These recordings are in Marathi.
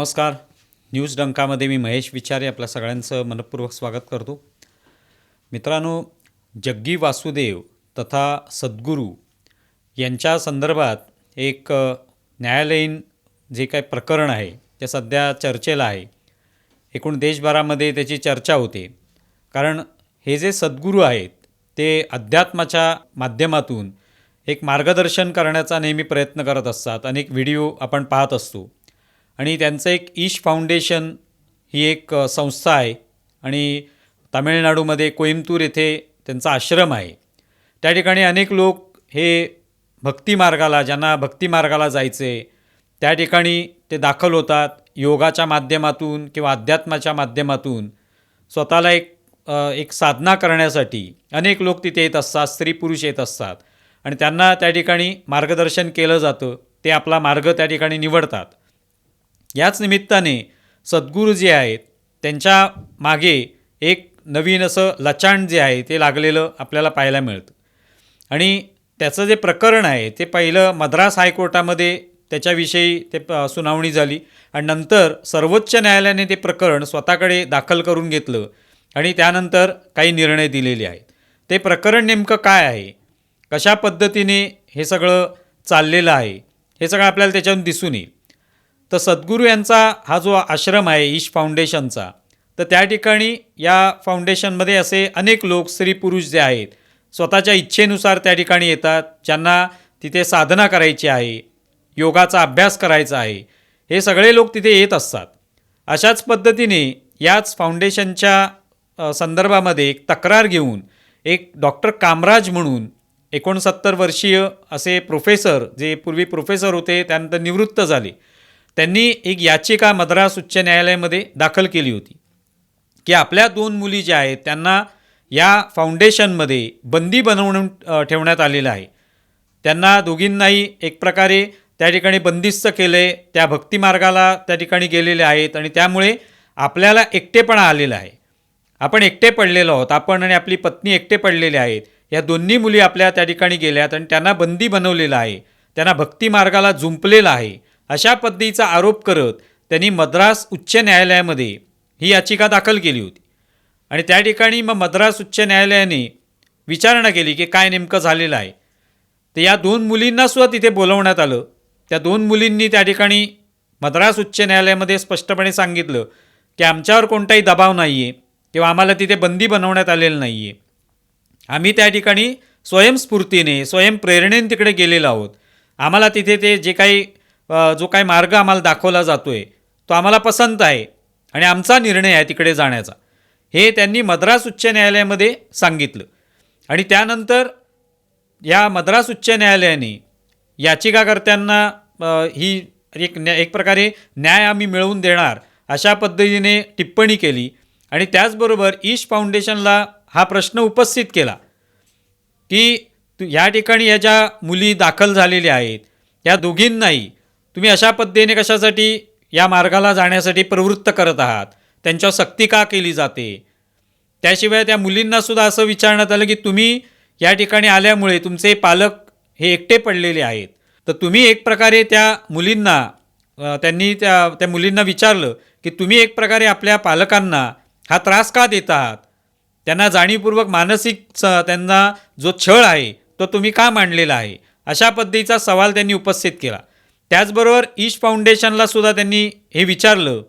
नमस्कार. न्यूज डंकामध्ये मी महेश विचारे आपल्या सगळ्यांचं मनपूर्वक स्वागत करतो. मित्रांनो जग्गी वासुदेव तथा सद्गुरू यांच्या संदर्भात एक न्यायालयीन जे काही प्रकरण आहे ते सध्या चर्चेला आहे एकूण देशभरामध्ये त्याची चर्चा होते. कारण हे जे सद्गुरू आहेत ते अध्यात्माच्या माध्यमातून एक मार्गदर्शन करण्याचा नेहमी प्रयत्न करत असतात. अनेक व्हिडिओ आपण पाहत असतो. आणि त्यांचं एक ईश फाउंडेशन ही एक संस्था आहे. आणि तामिळनाडूमध्ये कोईमतूर येथे त्यांचा आश्रम आहे. त्या ठिकाणी अनेक लोक हे भक्तिमार्गाला ज्यांना भक्तिमार्गाला जायचे त्या ठिकाणी ते दाखल होतात. योगाच्या माध्यमातून किंवा अध्यात्माच्या माध्यमातून स्वतःला एक एक साधना करण्यासाठी अनेक लोक तिथे येत असतात स्त्री पुरुष येत असतात. आणि त्यांना त्या ठिकाणी मार्गदर्शन केलं जातं. ते आपला मार्ग त्या ठिकाणी निवडतात. याच निमित्ताने सद्गुरू जे आहेत त्यांच्या मागे एक नवीन असं लचाण जे आहे ते लागलेलं आपल्याला पाहायला मिळतं. आणि त्याचं जे प्रकरण आहे ते पहिलं मद्रास हायकोर्टामध्ये त्याच्याविषयी ते प- सुनावणी झाली. आणि नंतर सर्वोच्च न्यायालयाने ते प्रकरण स्वतःकडे दाखल करून घेतलं. आणि त्यानंतर काही निर्णय दिलेले आहेत. ते प्रकरण नेमकं काय आहे? कशा पद्धतीने हे सगळं चाललेलं आहे? हे सगळं आपल्याला त्याच्यातून दिसून येईल. तर सद्गुरू यांचा हा जो आश्रम आहे ईश फाउंडेशनचा तर त्या ठिकाणी या फाउंडेशनमध्ये असे अनेक लोक स्त्री पुरुष जे आहेत स्वतःच्या इच्छेनुसार त्या ठिकाणी येतात ज्यांना तिथे साधना करायची आहे योगाचा अभ्यास करायचा आहे हे सगळे लोक तिथे येत असतात. अशाच पद्धतीने याच फाउंडेशनच्या संदर्भामध्ये एक तक्रार घेऊन एक डॉक्टर कामराज म्हणून एकोणसत्तर वर्षीय असे प्रोफेसर जे पूर्वी प्रोफेसर होते त्यानंतर निवृत्त झाले. त्यांनी एक याचिका मद्रास उच्च न्यायालयामध्ये दाखल केली होती की आपल्या दोन मुली ज्या आहेत त्यांना या फाउंडेशनमध्ये बंदी बनवून ठेवण्यात आलेलं आहे. त्यांना दोघींनाही एक प्रकारे त्या ठिकाणी बंदिस्त केलं आहे त्या भक्तिमार्गाला त्या ठिकाणी गेलेले आहेत आणि त्यामुळे आपल्याला एकटेपणा आलेला आहे. आपण एकटे पडलेलो आहोत आपण आणि आपली पत्नी एकटे पडलेले आहेत. या दोन्ही मुली आपल्या त्या ठिकाणी गेल्यात आणि त्यांना बंदी बनवलेलं आहे. त्यांना भक्तिमार्गाला जुंपलेलं आहे. अशा पद्धतीचा आरोप करत त्यांनी मद्रास उच्च न्यायालयामध्ये ही याचिका दाखल केली होती. आणि त्या ठिकाणी मग मद्रास उच्च न्यायालयाने विचारणा केली की काय नेमकं झालेलं आहे. तर या दोन मुलींनासुद्धा तिथे बोलवण्यात आलं. त्या दोन मुलींनी त्या ठिकाणी मद्रास उच्च न्यायालयामध्ये स्पष्टपणे सांगितलं की आमच्यावर कोणताही दबाव नाही आहे किंवा आम्हाला तिथे बंदी बनवण्यात आलेलं नाही आहे आम्ही त्या ठिकाणी स्वयंस्फूर्तीने स्वयंप्रेरणेने तिकडे गेलेलो आहोत. आम्हाला तिथे ते जे काही जो काही मार्ग आम्हाला दाखवला जातो आहे तो आम्हाला पसंत आहे आणि आमचा निर्णय आहे तिकडे जाण्याचा. हे त्यांनी मद्रास उच्च न्यायालयामध्ये सांगितलं. आणि त्यानंतर या मद्रास उच्च न्यायालयाने याचिकाकर्त्यांना ही एक न्या एक प्रकारे न्याय आम्ही मिळवून देणार अशा पद्धतीने टिप्पणी केली आणि त्याचबरोबर ईश फाउंडेशनला हा प्रश्न उपस्थित केला की या ठिकाणी या ज्या मुली दाखल झालेल्या आहेत या दोघींनाही तुम्ही अशा पद्धतीने कशासाठी या मार्गाला जाण्यासाठी प्रवृत्त करत आहात? त्यांच्यावर सक्ती का केली जाते? त्याशिवाय त्या मुलींनासुद्धा असं विचारण्यात आलं की तुम्ही या ठिकाणी आल्यामुळे तुमचे पालक हे एकटे पडलेले आहेत. तर तुम्ही एक प्रकारे त्या मुलींना त्यांनी त्या त्या मुलींना विचारलं की तुम्ही एक प्रकारे आपल्या पालकांना हा त्रास का देत आहात? त्यांना जाणीवपूर्वक मानसिक स- त्यांना जो छळ आहे तो तुम्ही का मांडलेला आहे? अशा पद्धतीचा सवाल त्यांनी उपस्थित केला. त्याचबरोबर ईश फाउंडेशनला सुद्धा त्यांनी हे विचारलं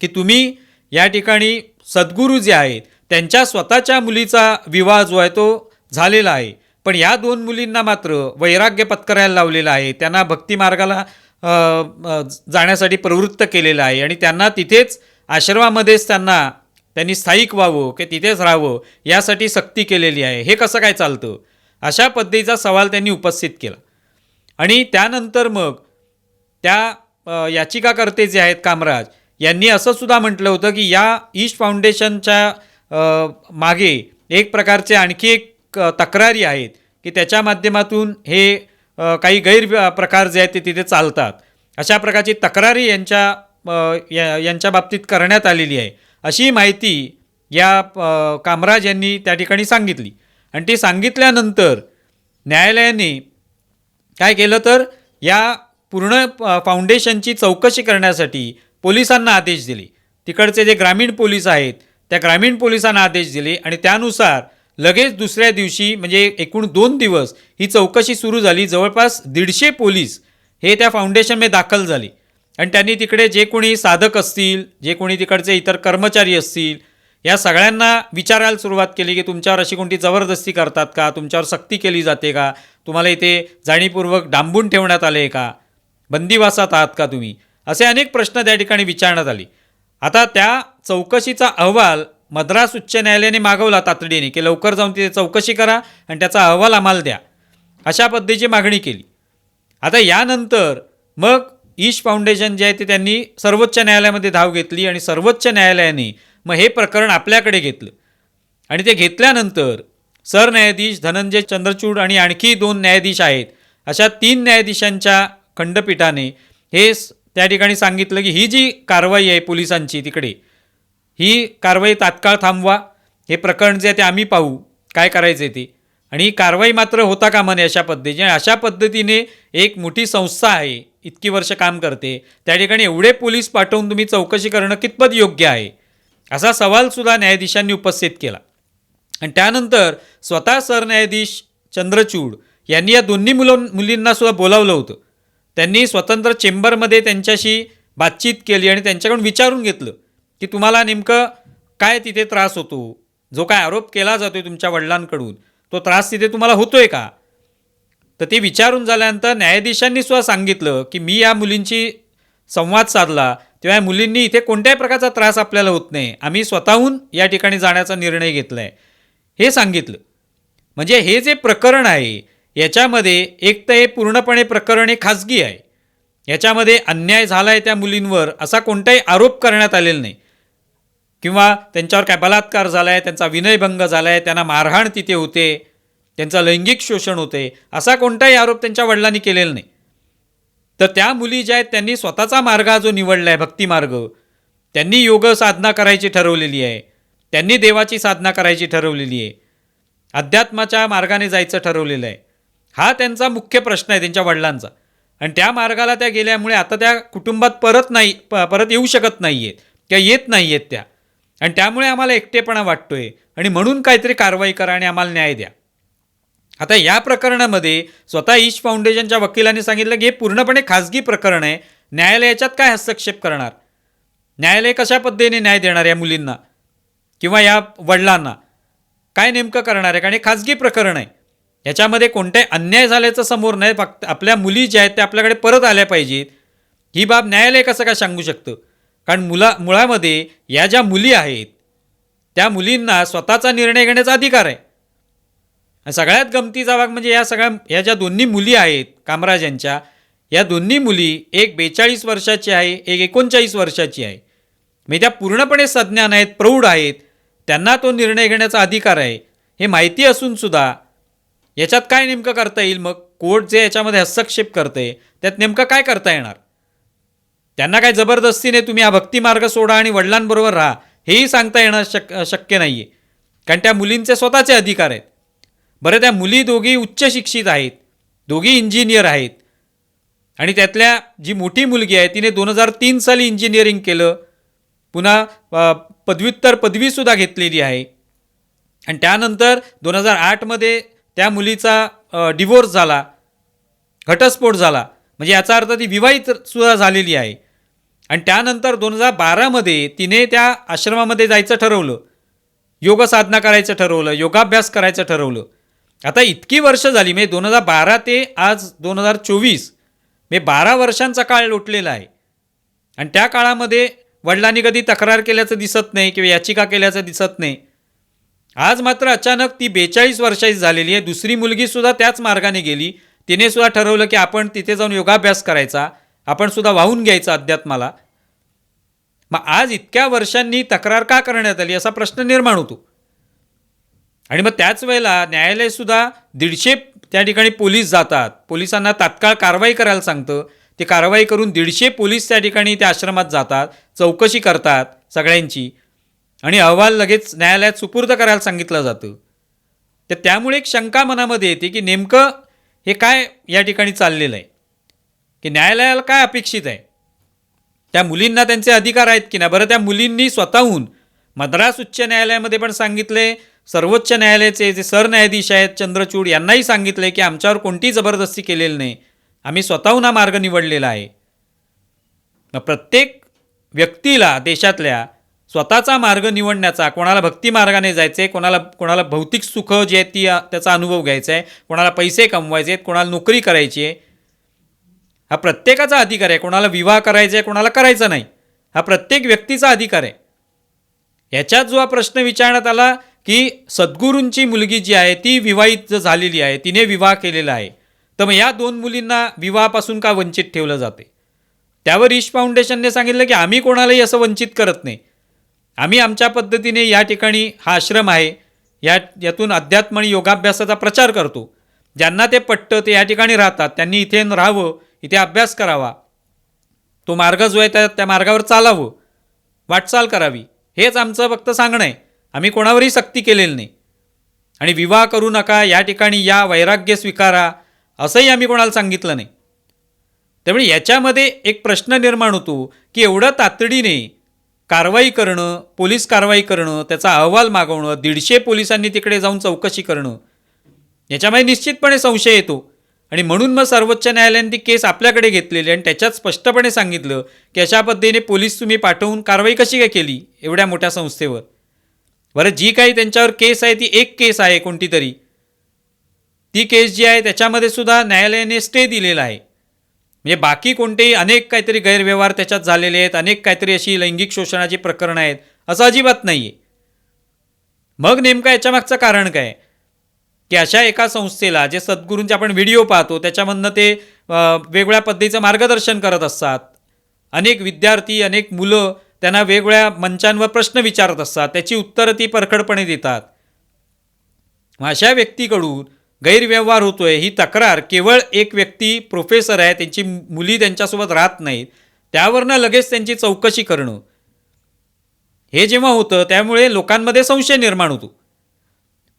की तुम्ही या ठिकाणी सद्गुरू जे आहेत त्यांच्या स्वतःच्या मुलीचा विवाह जो आहे तो झालेला आहे. पण या दोन मुलींना मात्र वैराग्य पत्करायला लावलेलं आहे. त्यांना भक्तिमार्गाला जाण्यासाठी प्रवृत्त केलेलं आहे आणि त्यांना तिथेच आश्रमामध्येच त्यांना त्यांनी स्थायिक व्हावं की तिथेच राहावं यासाठी सक्ती केलेली आहे. हे कसं काय चालतं? अशा पद्धतीचा सवाल त्यांनी उपस्थित केला. आणि त्यानंतर मग त्या याचिकाकर्ते जे आहेत कामराज यांनी असं सुद्धा म्हटलं होतं की या ईश फाउंडेशनच्या मागे एक प्रकारचे आणखी एक तक्रारी आहेत की त्याच्या माध्यमातून हे काही गैर प्रकार जे आहेत ते तिथे चालतात. अशा प्रकारची तक्रारी यांच्या या- यांच्या बाबतीत करण्यात आलेली आहे. अशी माहिती या कामराज यांनी त्या ठिकाणी सांगितली. आणि ती सांगितल्यानंतर न्यायालयाने काय केलं तर या पूर्ण प- फाउंडेशनची चौकशी करण्यासाठी पोलिसांना आदेश दिले. तिकडचे जे ग्रामीण पोलीस आहेत त्या ग्रामीण पोलिसांना आदेश दिले आणि त्यानुसार लगेच दुसऱ्या दिवशी म्हणजे एकूण दोन दिवस ही चौकशी सुरू झाली. जवळपास दीडशे पोलीस हे त्या फाउंडेशनमध्ये दाखल झाले. आणि त्यांनी तिकडे जे कोणी साधक असतील जे कोणी तिकडचे इतर कर्मचारी असतील या सगळ्यांना विचारायला सुरुवात केली की तुमच्यावर अशी कोणती जबरदस्ती करतात का? तुमच्यावर सक्ती केली जाते का? तुम्हाला इथे जाणीवपूर्वक डांबून ठेवण्यात आले का? बंदिवासात आहात का तुम्ही? असे अनेक प्रश्न त्या ठिकाणी विचारण्यात आले. आता त्या चौकशीचा अहवाल मद्रास उच्च न्यायालयाने मागवला तातडीने की लवकर जाऊन तिथे चौकशी करा आणि त्याचा अहवाल आम्हाला द्या. अशा पद्धतीची मागणी केली. आता यानंतर मग ईश फाउंडेशन जे आहे ते त्यांनी सर्वोच्च न्यायालयामध्ये धाव घेतली आणि सर्वोच्च न्यायालयाने मग हे प्रकरण आपल्याकडे घेतलं. आणि ते घेतल्यानंतर सरन्यायाधीश धनंजय चंद्रचूड आणि आणखी दोन न्यायाधीश आहेत. अशा तीन न्यायाधीशांच्या खंडपीठाने हे स- त्या ठिकाणी सांगितलं की ही जी कारवाई आहे पोलिसांची तिकडे ही कारवाई तात्काळ थांबवा हे प्रकरण जे आहे ते आम्ही पाहू काय करायचे ते. आणि ही कारवाई मात्र होता कामा नये अशा पद्धतीने अशा पद्धतीने एक मोठी संस्था आहे इतकी वर्ष काम करते त्या ठिकाणी एवढे पोलीस पाठवून तुम्ही चौकशी करणं कितपत योग्य आहे? असा सवालसुद्धा न्यायाधीशांनी उपस्थित केला. आणि त्यानंतर स्वतः सरन्यायाधीश चंद्रचूड यांनी या दोन्ही मुलं मुलींनासुद्धा बोलावलं होतं. त्यांनी स्वतंत्र चेंबरमध्ये त्यांच्याशी बातचीत केली आणि त्यांच्याकडून विचारून घेतलं की तुम्हाला नेमकं काय तिथे त्रास होतो? जो काय आरोप केला जातो आहे तुमच्या वडिलांकडून तो त्रास तिथे तुम्हाला होतो आहे का? तर ते विचारून झाल्यानंतर न्यायाधीशांनी सुद्धा सांगितलं की मी या मुलींची संवाद साधला तेव्हा या मुलींनी इथे कोणत्याही प्रकारचा त्रास आपल्याला होत नाही. आम्ही स्वतःहून या ठिकाणी जाण्याचा निर्णय घेतला आहे हे सांगितलं. म्हणजे हे जे प्रकरण आहे याच्यामध्ये एक तर हे पूर्णपणे प्रकरण हे खाजगी आहे. याच्यामध्ये अन्याय झाला आहे त्या मुलींवर असा कोणताही आरोप करण्यात आलेला नाही. किंवा त्यांच्यावर काय बलात्कार झाला आहे त्यांचा विनयभंग झाला आहे त्यांना मारहाण तिथे होते त्यांचा लैंगिक शोषण होते असा कोणताही आरोप त्यांच्या वडिलांनी केलेला नाही. तर त्या मुली ज्या आहेत त्यांनी स्वतःचा मार्ग हा जो निवडला आहे भक्तिमार्ग त्यांनी योग साधना करायची ठरवलेली आहे. त्यांनी देवाची साधना करायची ठरवलेली आहे. अध्यात्माच्या मार्गाने जायचं ठरवलेलं आहे. हा त्यांचा मुख्य प्रश्न आहे त्यांच्या वडिलांचा. आणि त्या मार्गाला त्या गेल्यामुळे आता त्या कुटुंबात परत नाही प परत येऊ शकत नाही आहेत किंवा येत नाही आहेत त्या. आणि त्यामुळे आम्हाला एकटेपणा वाटतोय. आणि म्हणून काहीतरी कारवाई करा आणि आम्हाला न्याय द्या. आता या प्रकरणामध्ये स्वतः ईश फाउंडेशनच्या वकिलांनी सांगितलं की हे पूर्णपणे खाजगी प्रकरण आहे. न्यायालय याच्यात काय हस्तक्षेप करणार? न्यायालय कशा पद्धतीने न्याय देणार या मुलींना? किंवा या वडिलांना? काय नेमकं करणार आहे? कारण हे खाजगी प्रकरण आहे. याच्यामध्ये कोणताही अन्याय झाल्याचं समोर नाही फक्त आपल्या मुली ज्या आहेत त्या आपल्याकडे परत आल्या पाहिजेत. ही बाब न्यायालय कसं काय सांगू शकतं? कारण मुला मुळामध्ये या ज्या मुली आहेत त्या मुलींना स्वतःचा निर्णय घेण्याचा अधिकार आहे. आणि सगळ्यात गमतीचा भाग म्हणजे या सगळ्या या ज्या दोन्ही मुली आहेत कामराज यांच्या या दोन्ही मुली एक बेचाळीस वर्षाची आहे एक एकोणचाळीस वर्षाची आहे. म्हणजे त्या पूर्णपणे सज्ञान आहेत प्रौढ आहेत त्यांना तो निर्णय घेण्याचा अधिकार आहे. हे माहिती असूनसुद्धा याच्यात काय नेमकं करता येईल? मग कोर्ट जे याच्यामध्ये हस्तक्षेप करते त्यात नेमकं काय करता येणार? त्यांना काय जबरदस्तीने तुम्ही हा भक्तिमार्ग सोडा आणि वडिलांबरोबर राहा. हेही सांगता येणं शक शक्य नाही आहे कारण त्या मुलींचे स्वतःचे अधिकार आहेत. बरं त्या मुली दोघी उच्च शिक्षित आहेत. दोघी इंजिनियर आहेत. आणि त्यातल्या जी मोठी मुलगी आहे तिने दोन हजार तीन साली इंजिनिअरिंग केलं. पुन्हा पदव्युत्तर पदवीसुद्धा घेतलेली आहे. आणि त्यानंतर दोन हजार आठमध्ये त्या मुलीचा डिवोर्स झाला घटस्फोट झाला. म्हणजे याचा अर्थ ती विवाहित सुद्धा झालेली आहे. आणि त्यानंतर दोन हजार बारामध्ये तिने त्या आश्रमामध्ये जायचं ठरवलं. योग साधना करायचं ठरवलं योगाभ्यास करायचं ठरवलं. आता इतकी वर्ष झाली म्हणजे दोन हजार बारा ते आज दोन हजार चोवीस मी बारा वर्षांचा काळ लोटलेला आहे. आणि त्या काळामध्ये वडिलांनी कधी तक्रार केल्याचं दिसत नाही किंवा याचिका केल्याचं दिसत नाही. आज मात्र अचानक ती बेचाळीस वर्षाची झालेली आहे. दुसरी मुलगीसुद्धा त्याच मार्गाने गेली. तिने सुद्धा ठरवलं की आपण तिथे जाऊन योगाभ्यास करायचा. आपण सुद्धा वाहून घ्यायचा अध्यात्माला. मग आज इतक्या वर्षांनी तक्रार का करण्यात आली असा प्रश्न निर्माण होतो. आणि मग त्याच वेळेला न्यायालयसुद्धा दीडशे त्या ठिकाणी पोलीस जातात. पोलिसांना तात्काळ कारवाई करायला सांगतं. ते कारवाई करून दीडशे पोलीस त्या ठिकाणी त्या आश्रमात जातात. चौकशी करतात सगळ्यांची. आणि अहवाल लगेच न्यायालयात सुपूर्द करायला सांगितलं जातं. तर त्यामुळे एक शंका मनामध्ये येते की नेमकं हे काय या ठिकाणी चाललेलं आहे? की न्यायालयाला काय अपेक्षित आहे? त्या मुलींना त्यांचे अधिकार आहेत की नाही? बरं त्या मुलींनी स्वतःहून मद्रास उच्च न्यायालयामध्ये पण सांगितले सर्वोच्च न्यायालयाचे जे सरन्यायाधीश आहेत चंद्रचूड यांनाही सांगितले की आमच्यावर कोणतीही जबरदस्ती केलेली नाही. आम्ही स्वतःहून हा मार्ग निवडलेला आहे. मग प्रत्येक व्यक्तीला देशातल्या स्वतःचा मार्ग निवडण्याचा कोणाला भक्ती मार्गाने जायचं आहे कोणाला कोणाला भौतिक सुख जे आहेत ती त्याचा अनुभव घ्यायचा आहे कोणाला पैसे कमवायचे आहेत कोणाला नोकरी करायची आहे हा प्रत्येकाचा अधिकार आहे. कोणाला विवाह करायचा आहे कोणाला करायचा नाही. हा प्रत्येक व्यक्तीचा अधिकार आहे. याच्यात जो हा प्रश्न विचारण्यात आला की सद्गुरूंची मुलगी जी आहे ती विवाहित झालेली आहे तिने विवाह केलेला आहे. तर मग या दोन मुलींना विवाहापासून का वंचित ठेवलं जाते त्यावर ईश फाउंडेशनने सांगितलं की आम्ही कोणालाही असं वंचित करत नाही. आम्ही आमच्या पद्धतीने या ठिकाणी हा आश्रम आहे. या यातून अध्यात्म आणि योगाभ्यासाचा प्रचार करतो. ज्यांना ते पटतं ते या ठिकाणी राहतात. त्यांनी इथे राहावं इथे अभ्यास करावा. तो मार्ग जो आहे त्या त्या मार्गावर चालावं. वाटचाल करावी. हेच आमचं फक्त सांगणं आहे. आम्ही कोणावरही सक्ती केलेली नाही. आणि विवाह करू नका या ठिकाणी या वैराग्य स्वीकारा असंही आम्ही कोणाला सांगितलं नाही. त्यामुळे याच्यामध्ये एक प्रश्न निर्माण होतो की एवढं तातडीने कारवाई करणं पोलीस कारवाई करणं त्याचा अहवाल मागवणं दीडशे पोलिसांनी तिकडे जाऊन चौकशी करणं याच्यामध्ये निश्चितपणे संशय येतो. आणि म्हणून मग सर्वोच्च न्यायालयाने ती केस आपल्याकडे घेतलेली आणि त्याच्यात स्पष्टपणे सांगितलं की अशा पद्धतीने पोलीस तुम्ही पाठवून कारवाई कशी काय केली एवढ्या मोठ्या संस्थेवर. बरं जी काही त्यांच्यावर केस आहे ती एक केस आहे कोणती तरी. ती केस जी आहे त्याच्यामध्ये सुद्धा न्यायालयाने स्टे दिलेला आहे. म्हणजे बाकी कोणतेही अनेक काहीतरी गैरव्यवहार त्याच्यात झालेले आहेत अनेक काहीतरी अशी लैंगिक शोषणाची प्रकरणं आहेत असं अजिबात नाही आहे मग नेमकं याच्यामागचं कारण काय? की अशा एका संस्थेला जे सद्गुरूंचे आपण व्हिडिओ पाहतो त्याच्यामधनं ते वेगवेगळ्या पद्धतीचं मार्गदर्शन करत असतात. अनेक विद्यार्थी अनेक मुलं त्यांना वेगवेगळ्या मंचांवर प्रश्न विचारत असतात त्याची उत्तरं ती परखडपणे देतात. अशा व्यक्तीकडून गैरव्यवहार होतोय. ही तक्रार केवळ एक व्यक्ती प्रोफेसर आहे त्यांची मुली त्यांच्यासोबत राहत नाहीत. त्यावरनं लगेच त्यांची चौकशी करणं. हे जेव्हा होतं त्यामुळे लोकांमध्ये संशय निर्माण होतो.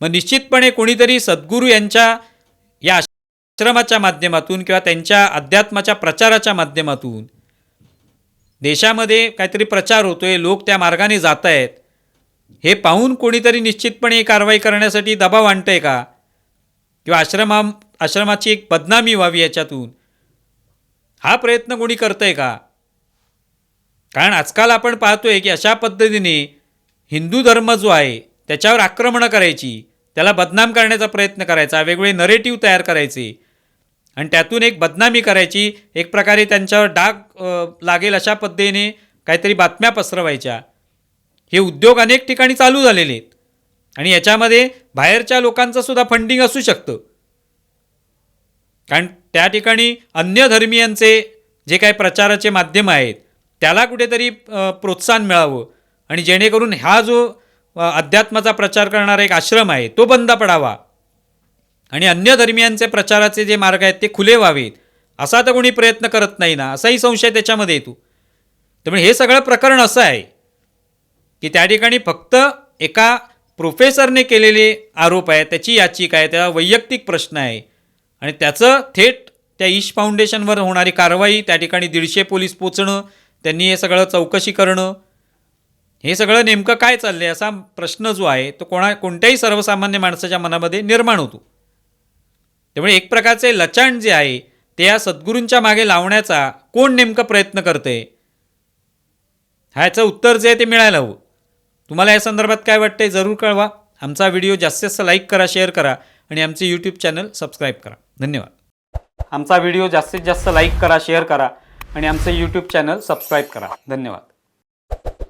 मग निश्चितपणे कोणीतरी सद्गुरू यांच्या या आश्रमाच्या माध्यमातून किंवा त्यांच्या अध्यात्माच्या प्रचाराच्या माध्यमातून देशामध्ये काहीतरी प्रचार होतोय लोक त्या मार्गाने जात आहेत हे पाहून कोणीतरी निश्चितपणे कारवाई करण्यासाठी दबाव आणतंय का? किंवा आश्रमा आश्रमाची एक बदनामी व्हावी याच्यातून. हा प्रयत्न कोणी करतंय का? कारण आजकाल आपण पाहतोय की अशा पद्धतीने हिंदू धर्म जो आहे त्याच्यावर आक्रमणं करायची त्याला बदनाम करण्याचा प्रयत्न करायचा वेगवेगळे नरेटिव्ह तयार करायचे. आणि त्यातून एक बदनामी करायची एक प्रकारे त्यांच्यावर डाग लागेल अशा पद्धतीने काहीतरी बातम्या पसरवायच्या. हे उद्योग अनेक ठिकाणी चालू झालेले आहेत. आणि याच्यामध्ये बाहेरच्या लोकांचं सुद्धा फंडिंग असू शकतं. कारण त्या ठिकाणी अन्य धर्मियांचे जे काही प्रचाराचे माध्यम आहेत त्याला कुठेतरी प्रोत्साहन मिळावं. आणि जेणेकरून हा जो अध्यात्माचा प्रचार करणारा एक आश्रम आहे तो बंद पडावा. आणि अन्य धर्मियांचे प्रचाराचे जे मार्ग आहेत ते खुले व्हावेत. असा तर कोणी प्रयत्न करत नाही ना असाही संशय त्याच्यामध्ये येतो. त्यामुळे हे सगळं प्रकरण असं आहे की त्या ठिकाणी फक्त एका प्रोफेसरने केलेले आरोप आहे त्याची याचिका आहे त्याचा वैयक्तिक प्रश्न आहे. आणि त्याचं थेट त्या ईश फाउंडेशनवर होणारी कारवाई त्या ठिकाणी दीडशे पोलीस पोचणं त्यांनी हे सगळं चौकशी करणं हे सगळं नेमकं काय चाललंय असा प्रश्न जो आहे तो कोणा कोणत्याही सर्वसामान्य माणसाच्या मनामध्ये निर्माण होतो. त्यामुळे एक प्रकारचे लचाण जे आहे ते या सद्गुरूंच्या मागे लावण्याचा कोण नेमकं प्रयत्न करतंय? ह्याचं उत्तर जे आहे ते मिळायला हवं. तुम्हाला या संदर्भात काय वाटतंय जरूर कळवा. आमचा व्हिडिओ जास्तीत जास्त लाईक करा शेअर करा आणि आमचे यूट्यूब चॅनल सबस्क्राईब करा. धन्यवाद. आमचा व्हिडिओ जास्तीत जास्त लाईक करा शेअर करा आणि आमचे यूट्यूब चॅनल सबस्क्राईब करा. धन्यवाद.